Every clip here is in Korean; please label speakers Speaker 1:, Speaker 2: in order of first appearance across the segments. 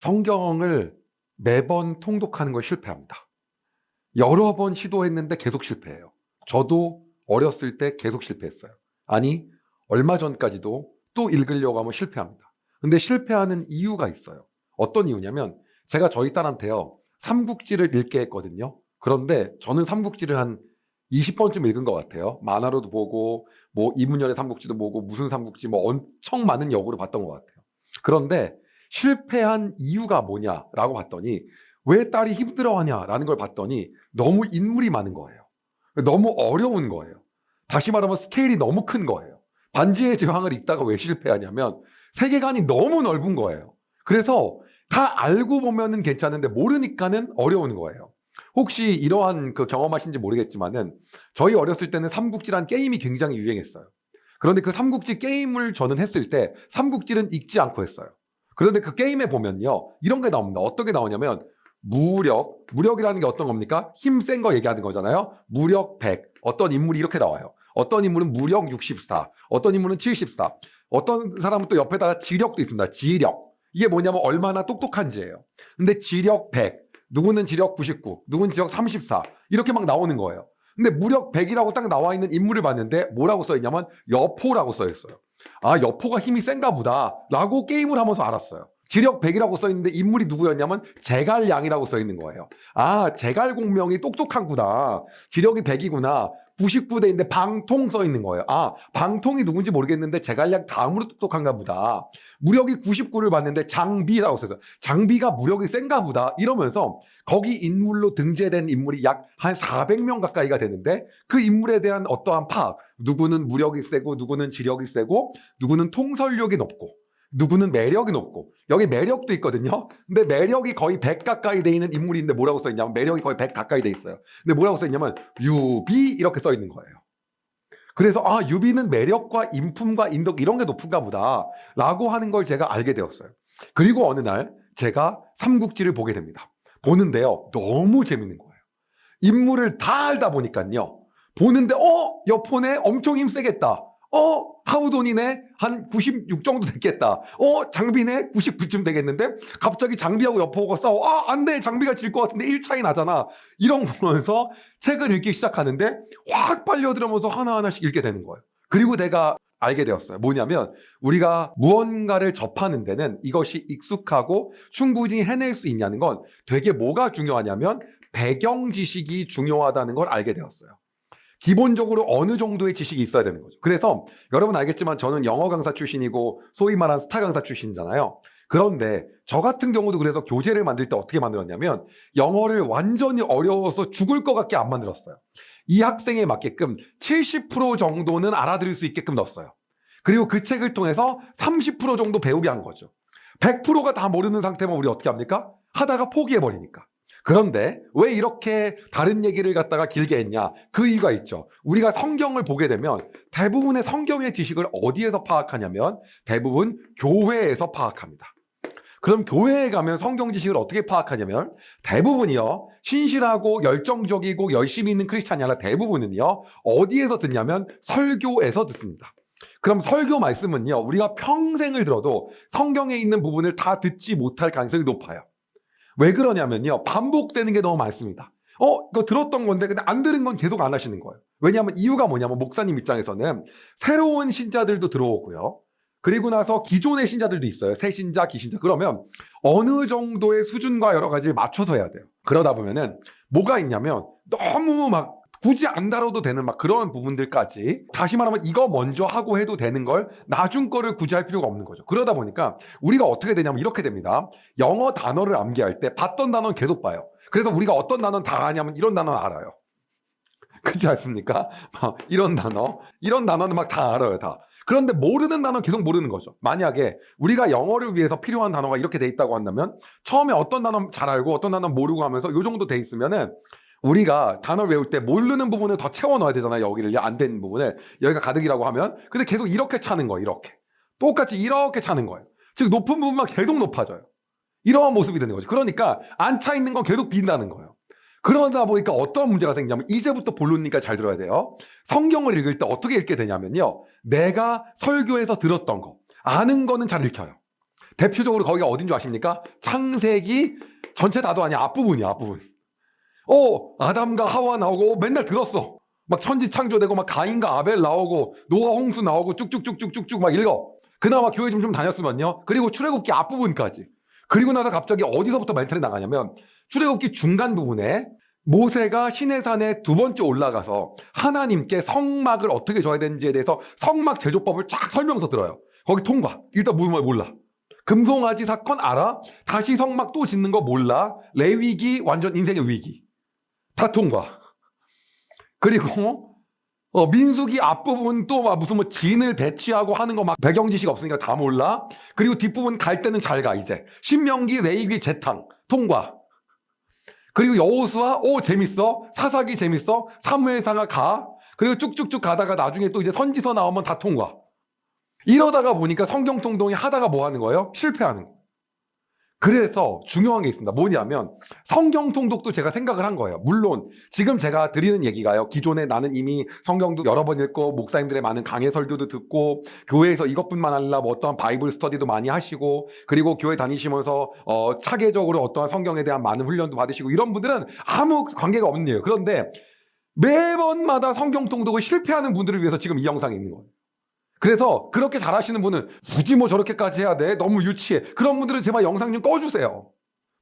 Speaker 1: 성경을 매번 통독하는 걸 실패합니다. 여러 번 시도했는데 계속 실패해요. 저도 어렸을 때 계속 실패했어요. 아니, 얼마 전까지도 또 읽으려고 하면 실패합니다. 근데 실패하는 이유가 있어요. 어떤 이유냐면 제가 저희 딸한테요. 삼국지를 읽게 했거든요. 그런데 저는 삼국지를 한 20번쯤 읽은 것 같아요. 만화로도 보고 뭐 이문열의 삼국지도 보고 무슨 삼국지 뭐 엄청 많은 역으로 봤던 것 같아요. 그런데 실패한 이유가 뭐냐라고 봤더니 왜 딸이 힘들어하냐라는 걸 봤더니 너무 인물이 많은 거예요. 너무 어려운 거예요. 다시 말하면 스케일이 너무 큰 거예요. 반지의 제왕을 읽다가 왜 실패하냐면 세계관이 너무 넓은 거예요. 그래서 다 알고 보면은 괜찮은데 모르니까는 어려운 거예요. 혹시 이러한 그 경험하신지 모르겠지만은 저희 어렸을 때는 삼국지란 게임이 굉장히 유행했어요. 그런데 그 삼국지 게임을 저는 했을 때 삼국지는 읽지 않고 했어요. 그런데 그 게임에 보면요. 이런 게 나옵니다. 어떻게 나오냐면 무력, 무력이라는 게 어떤 겁니까? 힘 센 거 얘기하는 거잖아요. 무력 100. 어떤 인물이 이렇게 나와요. 어떤 인물은 무력 64, 어떤 인물은 74, 어떤 사람은 또 옆에다가 지력도 있습니다. 지력. 이게 뭐냐면 얼마나 똑똑한지예요. 근데 지력 100, 누구는 지력 99, 누구는 지력 34 이렇게 막 나오는 거예요. 근데 무력 100이라고 딱 나와 있는 인물을 봤는데 뭐라고 써 있냐면 여포라고 써 있어요. 아 여포가 힘이 센가 보다라고 게임을 하면서 알았어요. 지력 100이라고 써 있는데 인물이 누구였냐면 제갈량이라고 써 있는 거예요. 아 제갈공명이 똑똑한구나. 지력이 100이구나. 99대인데 방통 써 있는 거예요. 아, 방통이 누군지 모르겠는데 제갈량 다음으로 똑똑한가 보다. 무력이 99를 봤는데 장비라고 써요. 장비가 무력이 센가 보다. 이러면서 거기 인물로 등재된 인물이 약 한 400명 가까이가 되는데 그 인물에 대한 어떠한 파악. 누구는 무력이 세고 누구는 지력이 세고 누구는 통솔력이 높고 누구는 매력이 높고 여기 매력도 있거든요. 근데 매력이 거의 100 가까이 돼 있는 인물인데 뭐라고 써 있냐면 매력이 거의 100 가까이 돼 있어요. 근데 뭐라고 써 있냐면 유비 이렇게 써 있는 거예요. 그래서 아 유비는 매력과 인품과 인덕 이런 게 높은가 보다라고 하는 걸 제가 알게 되었어요. 그리고 어느 날 제가 삼국지를 보게 됩니다. 보는데요 너무 재밌는 거예요. 인물을 다 알다 보니까요. 보는데 어 여포네 엄청 힘 세겠다. 어 하우돈이네 한 96 정도 됐겠다. 어 장비네 99쯤 되겠는데 갑자기 장비하고 여포가 싸워. 아 안 돼 장비가 질 것 같은데 1차이 나잖아. 이런 거 보면서 책을 읽기 시작하는데 확 빨려들으면서 하나하나씩 읽게 되는 거예요. 그리고 내가 알게 되었어요. 뭐냐면 우리가 무언가를 접하는 데는 이것이 익숙하고 충분히 해낼 수 있냐는 건 되게 뭐가 중요하냐면 배경 지식이 중요하다는 걸 알게 되었어요. 기본적으로 어느 정도의 지식이 있어야 되는 거죠. 그래서 여러분 알겠지만 저는 영어 강사 출신이고 소위 말하는 스타 강사 출신이잖아요. 그런데 저 같은 경우도 그래서 교재를 만들 때 어떻게 만들었냐면 영어를 완전히 어려워서 죽을 것 같게 안 만들었어요. 이 학생에 맞게끔 70% 정도는 알아들을 수 있게끔 넣었어요. 그리고 그 책을 통해서 30% 정도 배우게 한 거죠. 100%가 다 모르는 상태면 우리 어떻게 합니까? 하다가 포기해버리니까. 그런데 왜 이렇게 다른 얘기를 갖다가 길게 했냐? 그 이유가 있죠. 우리가 성경을 보게 되면 대부분의 성경의 지식을 어디에서 파악하냐면 대부분 교회에서 파악합니다. 그럼 교회에 가면 성경 지식을 어떻게 파악하냐면 대부분이요. 신실하고 열정적이고 열심히 있는 크리스찬이 아니라 대부분은요. 어디에서 듣냐면 설교에서 듣습니다. 그럼 설교 말씀은요. 우리가 평생을 들어도 성경에 있는 부분을 다 듣지 못할 가능성이 높아요. 왜 그러냐면요. 반복되는 게 너무 많습니다. 어, 이거 들었던 건데, 근데 안 들은 건 계속 안 하시는 거예요. 왜냐하면 이유가 뭐냐면, 목사님 입장에서는 새로운 신자들도 들어오고요. 그리고 나서 기존의 신자들도 있어요. 새 신자, 기신자. 그러면 어느 정도의 수준과 여러 가지 맞춰서 해야 돼요. 그러다 보면은 뭐가 있냐면 너무 막 굳이 안 다뤄도 되는 막 그런 부분들까지 다시 말하면 이거 먼저 하고 해도 되는 걸 나중 거를 굳이 할 필요가 없는 거죠. 그러다 보니까 우리가 어떻게 되냐면 이렇게 됩니다. 영어 단어를 암기할 때 봤던 단어는 계속 봐요. 그래서 우리가 어떤 단어는 다 아냐면 이런 단어는 알아요. 그렇지 않습니까? 막 이런 단어, 이런 단어는 막 다 알아요, 다. 그런데 모르는 단어는 계속 모르는 거죠. 만약에 우리가 영어를 위해서 필요한 단어가 이렇게 돼 있다고 한다면 처음에 어떤 단어 잘 알고 어떤 단어 모르고 하면서 요 정도 돼 있으면은 우리가 단어 외울 때 모르는 부분을 더 채워 넣어야 되잖아요. 여기를 안 된 부분을 여기가 가득이라고 하면 근데 계속 이렇게 차는 거예요. 이렇게 똑같이 이렇게 차는 거예요. 즉 높은 부분만 계속 높아져요. 이러한 모습이 되는 거죠. 그러니까 안 차 있는 건 계속 빈다는 거예요. 그러다 보니까 어떤 문제가 생기냐면 이제부터 본론이니까 잘 들어야 돼요. 성경을 읽을 때 어떻게 읽게 되냐면요. 내가 설교에서 들었던 거, 아는 거는 잘 읽혀요. 대표적으로 거기가 어딘 줄 아십니까? 창세기 전체 다도 아니야. 앞부분이야, 앞부분. 어, 아담과 하와 나오고 맨날 들었어. 막 천지 창조되고 막 가인과 아벨 나오고 노아 홍수 나오고 쭉쭉쭉쭉쭉쭉 막 읽어. 그나마 교회 좀 좀 다녔으면요. 그리고 출애굽기 앞부분까지. 그리고 나서 갑자기 어디서부터 멘탈이 나가냐면 출애굽기 중간 부분에 모세가 시내산에 두 번째 올라가서 하나님께 성막을 어떻게 줘야 되는지에 대해서 성막 제조법을 쫙 설명서 들어요. 거기 통과. 일단 무슨 말 몰라. 금송아지 사건 알아? 다시 성막 또 짓는 거 몰라? 레위기 완전 인생의 위기. 다 통과. 그리고 어, 민수기 앞부분 또 막 무슨 뭐 진을 배치하고 하는 거 막 배경 지식 없으니까 다 몰라. 그리고 뒷부분 갈 때는 잘 가 이제. 신명기 레위기 재탕 통과. 그리고 여호수아 오 재밌어. 사사기 재밌어. 사무엘상가 가. 그리고 쭉쭉쭉 가다가 나중에 또 이제 선지서 나오면 다 통과. 이러다가 보니까 성경 통동이 하다가 뭐 하는 거예요? 실패하는 거. 그래서 중요한 게 있습니다. 뭐냐면 성경 통독도 제가 생각을 한 거예요. 물론 지금 제가 드리는 얘기가요. 기존에 나는 이미 성경도 여러 번 읽고 목사님들의 많은 강해 설교도 듣고 교회에서 이것뿐만 아니라 뭐 어떠한 바이블 스터디도 많이 하시고 그리고 교회 다니시면서 어, 차계적으로 어떠한 성경에 대한 많은 훈련도 받으시고 이런 분들은 아무 관계가 없는 일이에요. 그런데 매번마다 성경 통독을 실패하는 분들을 위해서 지금 이 영상이 있는 거예요. 그래서 그렇게 잘하시는 분은 굳이 뭐 저렇게까지 해야 돼? 너무 유치해. 그런 분들은 제발 영상 좀 꺼주세요.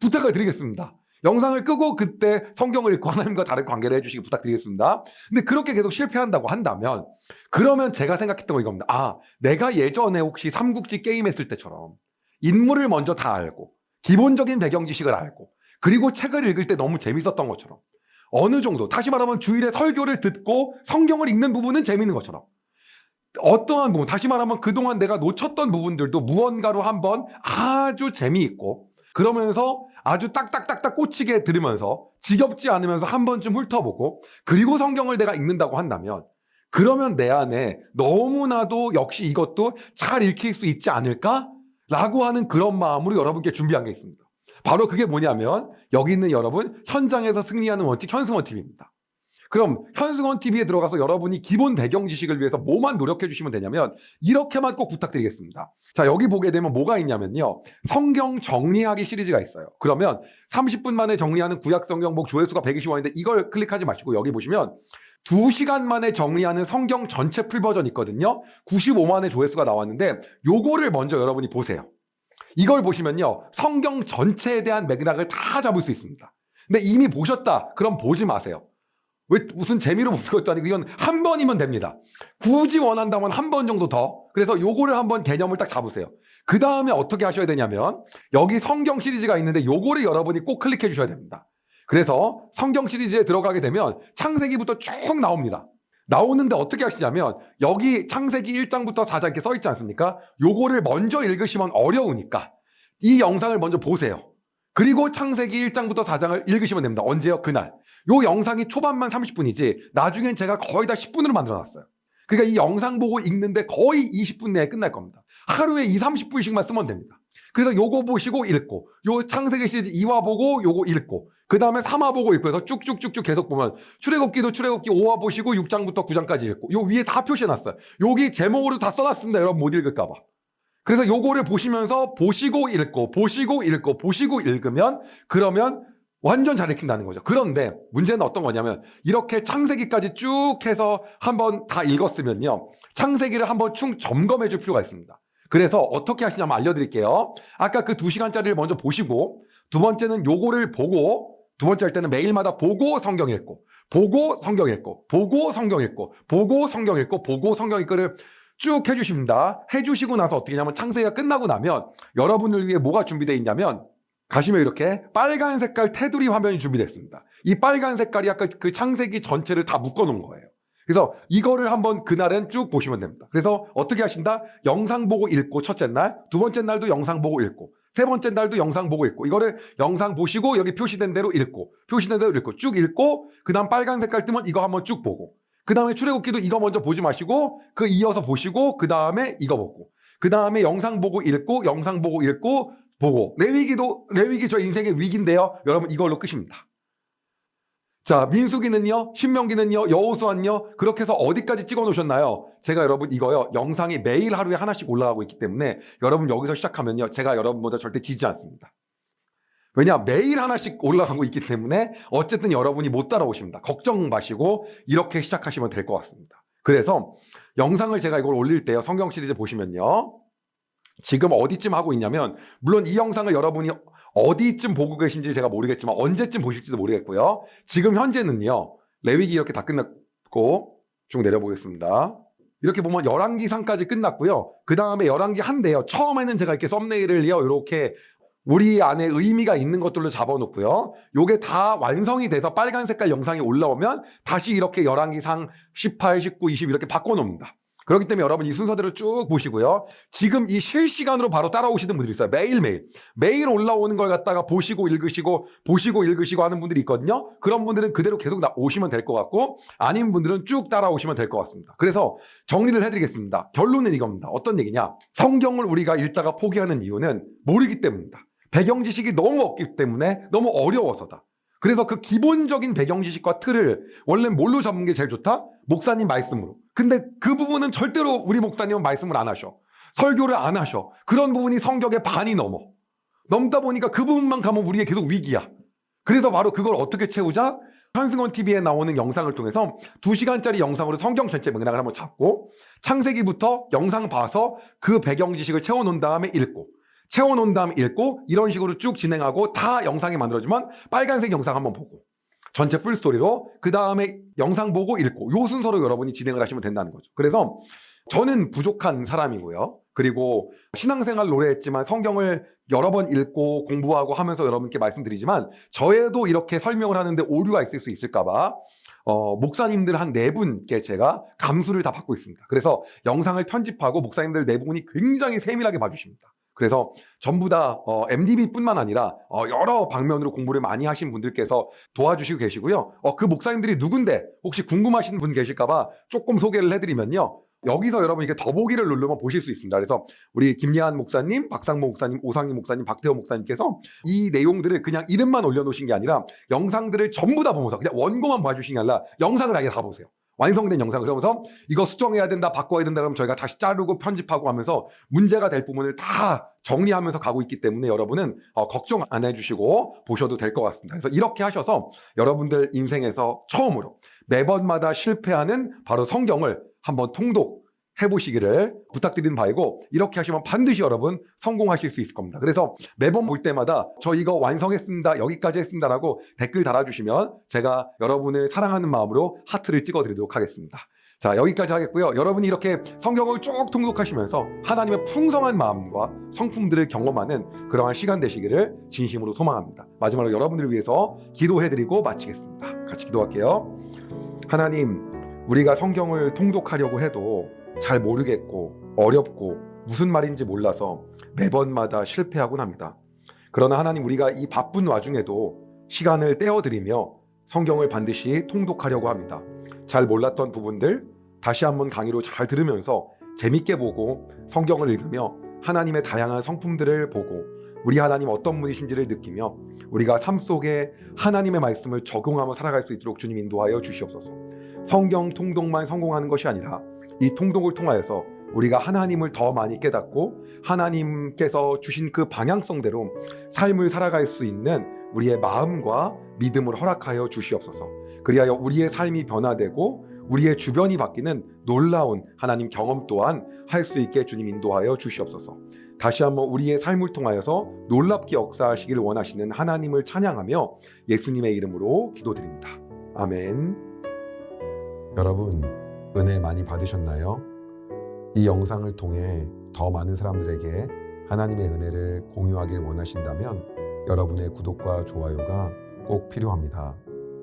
Speaker 1: 부탁을 드리겠습니다. 영상을 끄고 그때 성경을 읽고 하나님과 다른 관계를 해주시기 부탁드리겠습니다. 근데 그렇게 계속 실패한다고 한다면 그러면 제가 생각했던 거 이겁니다. 아, 내가 예전에 혹시 삼국지 게임 했을 때처럼 인물을 먼저 다 알고 기본적인 배경 지식을 알고 그리고 책을 읽을 때 너무 재밌었던 것처럼 어느 정도 다시 말하면 주일에 설교를 듣고 성경을 읽는 부분은 재밌는 것처럼 어떠한 부분, 다시 말하면 그동안 내가 놓쳤던 부분들도 무언가로 한번 아주 재미있고 그러면서 아주 딱딱딱딱 꽂히게 들으면서 지겹지 않으면서 한 번쯤 훑어보고 그리고 성경을 내가 읽는다고 한다면 그러면 내 안에 너무나도 역시 이것도 잘 읽힐 수 있지 않을까? 라고 하는 그런 마음으로 여러분께 준비한 게 있습니다. 바로 그게 뭐냐면 여기 있는 여러분 현장에서 승리하는 원칙 현승원 TV입니다. 그럼 현승원 TV에 들어가서 여러분이 기본 배경 지식을 위해서 뭐만 노력해 주시면 되냐면 이렇게만 꼭 부탁드리겠습니다. 자, 여기 보게 되면 뭐가 있냐면요. 성경 정리하기 시리즈가 있어요. 그러면 30분 만에 정리하는 구약 성경복 조회수가 120원인데 이걸 클릭하지 마시고 여기 보시면 2시간 만에 정리하는 성경 전체 풀 버전 있거든요. 95만의 조회수가 나왔는데 요거를 먼저 여러분이 보세요. 이걸 보시면요. 성경 전체에 대한 맥락을 다 잡을 수 있습니다. 근데 이미 보셨다. 그럼 보지 마세요. 왜 무슨 재미로 보는 것도 아니고 이건 한 번이면 됩니다. 굳이 원한다면 한 번 정도 더. 그래서 요거를 한번 개념을 딱 잡으세요. 그 다음에 어떻게 하셔야 되냐면 여기 성경 시리즈가 있는데 요거를 여러분이 꼭 클릭해 주셔야 됩니다. 그래서 성경 시리즈에 들어가게 되면 창세기부터 쭉 나옵니다. 나오는데 어떻게 하시냐면 여기 창세기 1장부터 4장 이렇게 써 있지 않습니까? 요거를 먼저 읽으시면 어려우니까 이 영상을 먼저 보세요. 그리고 창세기 1장부터 4장을 읽으시면 됩니다. 언제요? 그날. 요 영상이 초반만 30분이지 나중엔 제가 거의 다 10분으로 만들어 놨어요. 그러니까 이 영상 보고 읽는데 거의 20분 내에 끝날 겁니다. 하루에 2, 30분씩만 쓰면 됩니다. 그래서 요거 보시고 읽고 요 창세기 시리즈 2화 보고 요거 읽고 그 다음에 3화 보고 읽고 해서 쭉쭉쭉쭉 계속 보면 출애굽기도 출애굽기 5화 보시고 6장부터 9장까지 읽고 요 위에 다 표시해놨어요. 여기 제목으로 다 써놨습니다. 여러분 못 읽을까 봐. 그래서 요거를 보시면서 보시고 읽고 보시고 읽고 보시고 읽으면 그러면 완전 잘 읽힌다는 거죠. 그런데 문제는 어떤 거냐면 이렇게 창세기까지 쭉 해서 한번 다 읽었으면요. 창세기를 한번 충 점검해 줄 필요가 있습니다. 그래서 어떻게 하시냐면 알려드릴게요. 아까 그 두 시간짜리를 먼저 보시고 두 번째는 요거를 보고 두 번째 할 때는 매일마다 보고 성경 읽고 보고 성경 읽고 보고 성경 읽고 보고 성경 읽고 보고 성경 읽고를 쭉 해주십니다. 해주시고 나서 어떻게 하냐면 창세기가 끝나고 나면 여러분을 위해 뭐가 준비되어 있냐면 가시면 이렇게 빨간 색깔 테두리 화면이 준비됐습니다. 이 빨간 색깔이 아까 그 창세기 전체를 다 묶어놓은 거예요. 그래서 이거를 한번 그날은 쭉 보시면 됩니다. 그래서 어떻게 하신다? 영상 보고 읽고 첫째 날, 두 번째 날도 영상 보고 읽고, 세 번째 날도 영상 보고 읽고, 이거를 영상 보시고 여기 표시된 대로 읽고, 표시된 대로 읽고, 쭉 읽고, 그 다음 빨간 색깔 뜨면 이거 한번 쭉 보고, 그 다음에 출애굽기도 이거 먼저 보지 마시고, 그 이어서 보시고, 그 다음에 이거 보고, 그 다음에 영상 보고 읽고, 영상 보고 읽고, 보고, 레위기도, 레위기 저 인생의 위기인데요. 여러분 이걸로 끝입니다. 자, 민수기는요, 신명기는요, 여호수아는요, 그렇게 해서 어디까지 찍어 놓으셨나요? 제가 여러분 이거요, 영상이 매일 하루에 하나씩 올라가고 있기 때문에 여러분 여기서 시작하면요, 제가 여러분보다 절대 지지 않습니다. 왜냐, 매일 하나씩 올라가고 있기 때문에 어쨌든 여러분이 못 따라오십니다. 걱정 마시고 이렇게 시작하시면 될 것 같습니다. 그래서 영상을 제가 이걸 올릴 때요, 성경 시리즈 보시면요, 지금 어디쯤 하고 있냐면, 물론 이 영상을 여러분이 어디쯤 보고 계신지 제가 모르겠지만 언제쯤 보실지도 모르겠고요. 지금 현재는요. 레위기 이렇게 다 끝났고 쭉 내려보겠습니다. 이렇게 보면 열왕기상까지 끝났고요. 그 다음에 열왕기 한대요. 처음에는 제가 이렇게 썸네일을요. 이렇게 우리 안에 의미가 있는 것들로 잡아놓고요. 요게 다 완성이 돼서 빨간 색깔 영상이 올라오면 다시 이렇게 열왕기상 18, 19, 20 이렇게 바꿔놓습니다. 그렇기 때문에 여러분 이 순서대로 쭉 보시고요. 지금 이 실시간으로 바로 따라오시는 분들이 있어요. 매일매일. 매일 올라오는 걸 갖다가 보시고 읽으시고 보시고 읽으시고 하는 분들이 있거든요. 그런 분들은 그대로 계속 나- 오시면 될 것 같고 아닌 분들은 쭉 따라오시면 될 것 같습니다. 그래서 정리를 해드리겠습니다. 결론은 이겁니다. 어떤 얘기냐? 성경을 우리가 읽다가 포기하는 이유는 모르기 때문입니다. 배경 지식이 너무 없기 때문에 너무 어려워서다. 그래서 그 기본적인 배경 지식과 틀을 원래 뭘로 잡는 게 제일 좋다? 목사님 말씀으로. 근데 그 부분은 절대로 우리 목사님은 말씀을 안 하셔. 설교를 안 하셔. 그런 부분이 성격의 반이 넘어. 넘다 보니까 그 부분만 가면 우리의 계속 위기야. 그래서 바로 그걸 어떻게 채우자? 한승원 TV에 나오는 영상을 통해서 2시간짜리 영상으로 성경 전체 맥락을 한번 잡고 창세기부터 영상 봐서 그 배경 지식을 채워놓은 다음에 읽고 채워놓은 다음에 읽고 이런 식으로 쭉 진행하고 다 영상이 만들어지면 빨간색 영상 한번 보고 전체 풀스토리로 그 다음에 영상 보고 읽고 요 순서로 여러분이 진행을 하시면 된다는 거죠. 그래서 저는 부족한 사람이고요. 그리고 신앙생활 노래했지만 성경을 여러 번 읽고 공부하고 하면서 여러분께 말씀드리지만 저에도 이렇게 설명을 하는데 오류가 있을 수 있을까봐 어, 목사님들 한 네 분께 제가 감수를 다 받고 있습니다. 그래서 영상을 편집하고 목사님들 네 분이 굉장히 세밀하게 봐주십니다. 그래서 전부 다 어, MDB뿐만 아니라 어, 여러 방면으로 공부를 많이 하신 분들께서 도와주시고 계시고요. 어, 그 목사님들이 누군데 혹시 궁금하신 분 계실까봐 조금 소개를 해드리면요. 여기서 여러분 이게 더보기를 누르면 보실 수 있습니다. 그래서 우리 김예한 목사님, 박상모 목사님, 오상희 목사님, 박태호 목사님께서 이 내용들을 그냥 이름만 올려놓으신 게 아니라 영상들을 전부 다 보면서 그냥 원고만 봐주신 게 아니라 영상을 아예 다 보세요. 완성된 영상을 보면서 이거 수정해야 된다, 바꿔야 된다 그러면 저희가 다시 자르고 편집하고 하면서 문제가 될 부분을 다 정리하면서 가고 있기 때문에 여러분은 어, 걱정 안 해주시고 보셔도 될 것 같습니다. 그래서 이렇게 하셔서 여러분들 인생에서 처음으로 매번마다 실패하는 바로 성경을 한번 통독 해보시기를 부탁드리는 바이고 이렇게 하시면 반드시 여러분 성공하실 수 있을 겁니다. 그래서 매번 볼 때마다 저 이거 완성했습니다. 여기까지 했습니다라고 댓글 달아주시면 제가 여러분을 사랑하는 마음으로 하트를 찍어드리도록 하겠습니다. 자 여기까지 하겠고요. 여러분이 이렇게 성경을 쭉 통독하시면서 하나님의 풍성한 마음과 성품들을 경험하는 그러한 시간 되시기를 진심으로 소망합니다. 마지막으로 여러분들을 위해서 기도해드리고 마치겠습니다. 같이 기도할게요. 하나님 우리가 성경을 통독하려고 해도 잘 모르겠고 어렵고 무슨 말인지 몰라서 매번마다 실패하곤 합니다. 그러나 하나님 우리가 이 바쁜 와중에도 시간을 떼어드리며 성경을 반드시 통독하려고 합니다. 잘 몰랐던 부분들 다시 한번 강의로 잘 들으면서 재밌게 보고 성경을 읽으며 하나님의 다양한 성품들을 보고 우리 하나님 어떤 분이신지를 느끼며 우리가 삶 속에 하나님의 말씀을 적용하며 살아갈 수 있도록 주님 인도하여 주시옵소서. 성경 통독만 성공하는 것이 아니라 이 통독을 통하여서 우리가 하나님을 더 많이 깨닫고 하나님께서 주신 그 방향성대로 삶을 살아갈 수 있는 우리의 마음과 믿음을 허락하여 주시옵소서. 그리하여 우리의 삶이 변화되고 우리의 주변이 바뀌는 놀라운 하나님 경험 또한 할 수 있게 주님 인도하여 주시옵소서. 다시 한번 우리의 삶을 통하여서 놀랍게 역사하시길 원하시는 하나님을 찬양하며 예수님의 이름으로 기도드립니다. 아멘. 여러분 은혜 많이 받으셨나요? 이 영상을 통해 더 많은 사람들에게 하나님의 은혜를 공유하길 원하신다면 여러분의 구독과 좋아요가 꼭 필요합니다.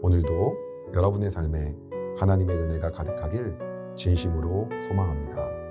Speaker 1: 오늘도 여러분의 삶에 하나님의 은혜가 가득하길 진심으로 소망합니다.